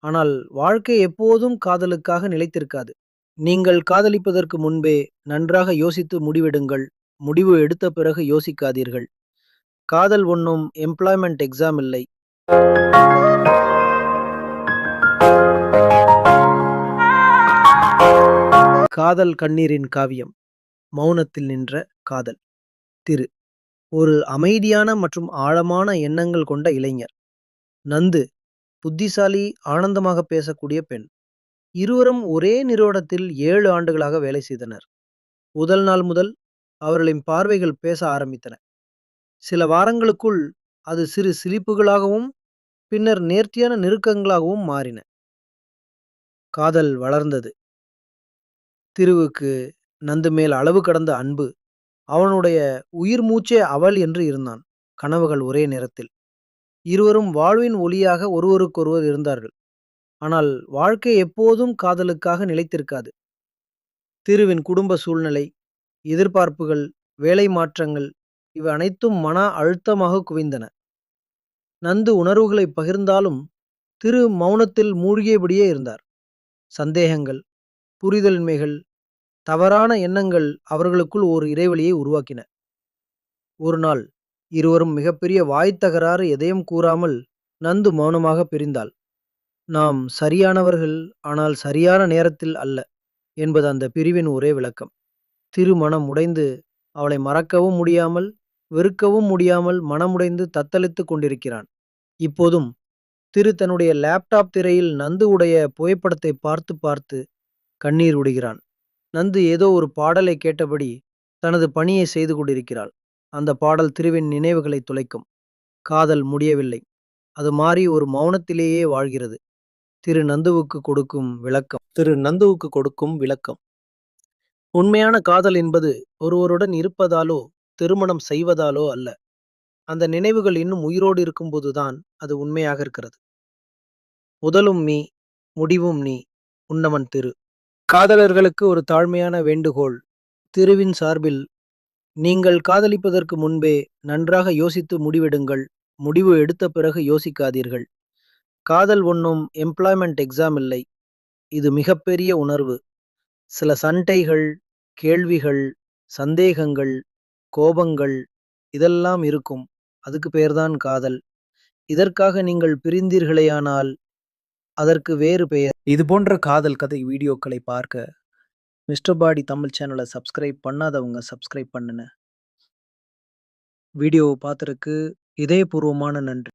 ஆனால் வாழ்க்கை எப்போதும் காதலுக்காக நிலைத்திருக்காது. நீங்கள் காதலிப்பதற்கு முன்பே நன்றாக யோசித்து முடிவெடுங்கள். முடிவு எடுத்த பிறகு யோசிக்காதீர்கள். காதல் ஒன்றும் எம்ப்ளாய்மெண்ட் எக்ஸாம் இல்லை. காதல் கண்ணீரின் காவியம். மௌனத்தில் நின்ற காதல். திரு. ஒரு அமைதியான மற்றும் ஆழமான எண்ணங்கள் கொண்ட இளைஞர். நந்து. புத்திசாலி, ஆனந்தமாக பேசக்கூடிய பெண். இருவரும் ஒரே நிறுவனத்தில் ஏழு ஆண்டுகளாக வேலை செய்தனர். முதல் நாள் முதல் அவர்களின் பார்வைகள் பேச ஆரம்பித்தன. சில வாரங்களுக்குள் அது சிறு சிரிப்புகளாகவும் பின்னர் நேர்த்தியான நெருக்கங்களாகவும் மாறின. காதல் வளர்ந்தது. திருவுக்கு நந்து மேல் அளவு கடந்த அன்பு. அவனுடைய உயிர் மூச்சே அவள் என்று இருந்தான். கனவுகள் ஒரே நேரத்தில். இருவரும் வாழ்வின் ஒளியாக ஒருவருக்கொருவர் இருந்தார்கள். ஆனால் வாழ்க்கை எப்போதும் காதலுக்காக நிலைத்திருக்காது. திருவின் குடும்ப சூழ்நிலை, எதிர்பார்ப்புகள், வேலை மாற்றங்கள் இவை அனைத்தும் மன அழுத்தமாக குவிந்தன. நந்து உணர்வுகளை பகிர்ந்தாலும் திரு மௌனத்தில் மூழ்கியபடியே இருந்தார். சந்தேகங்கள், புரிதலின்மைகள், தவறான எண்ணங்கள் அவர்களுக்குள் ஒரு இடைவெளியை உருவாக்கின. ஒரு நாள் இருவரும் மிகப்பெரிய வாய்த் தகராறு எதையும் கூறாமல் நந்து மௌனமாக பிரிந்தாள். நாம் சரியானவர்கள் ஆனால் சரியான நேரத்தில் அல்ல என்பது அந்த பிரிவின் ஒரே விளக்கம். திரு மனம் உடைந்து அவளை மறக்கவும் முடியாமல் வெறுக்கவும் முடியாமல் மனமுடைந்து தத்தளித்துக் கொண்டிருக்கிறான். இப்போதும் திரு தன்னுடைய லேப்டாப் திரையில் நந்து உடைய புகைப்படத்தை பார்த்து பார்த்து கண்ணீர் விடுகிறான். நந்து ஏதோ ஒரு பாடலை கேட்டபடி தனது பணியை செய்து கொண்டிருக்கிறாள். அந்த பாடல் திருவின் நினைவுகளை துளைக்கும். காதல் முடியவில்லை. அது மாறி ஒரு மௌனத்திலேயே வாழ்கிறது. திரு நந்துவுக்கு கொடுக்கும் விளக்கம் திரு நந்துவுக்கு கொடுக்கும் விளக்கம் உண்மையான காதல் என்பது ஒருவருடன் இருப்பதாலோ திருமணம் செய்வதாலோ அல்ல. அந்த நினைவுகள் இன்னும் உயிரோடு இருக்கும்போதுதான் அது உண்மையாக இருக்கிறது. முதலும் நீ, முடிவும் நீ. உன்னவன் திரு. காதலர்களுக்கு ஒரு தாழ்மையான வேண்டுகோள். திருவின் சார்பில் நீங்கள் காதலிப்பதற்கு முன்பே நன்றாக யோசித்து முடிவெடுங்கள். முடிவு எடுத்த பிறகு யோசிக்காதீர்கள். காதல் ஒன்றும் எம்ப்ளாய்மெண்ட் எக்ஸாம் இல்லை. இது மிகப்பெரிய உணர்வு. சில சண்டைகள், கேள்விகள், சந்தேகங்கள், கோபங்கள் இதெல்லாம் இருக்கும். அதுக்கு பேர்தான் காதல். இதற்காக நீங்கள் பிரிந்தீர்களேயானால் அதற்கு வேறு பெயர். இது போன்ற காதல் கதை வீடியோக்களை பார்க்க மிஸ்டர் பாடி தமிழ் சேனலை சப்ஸ்கிரைப் பண்ணாதவங்க சப்ஸ்கிரைப் பண்ணுங்க. வீடியோவை பார்த்ததுக்கு இதயபூர்வமான நன்றி.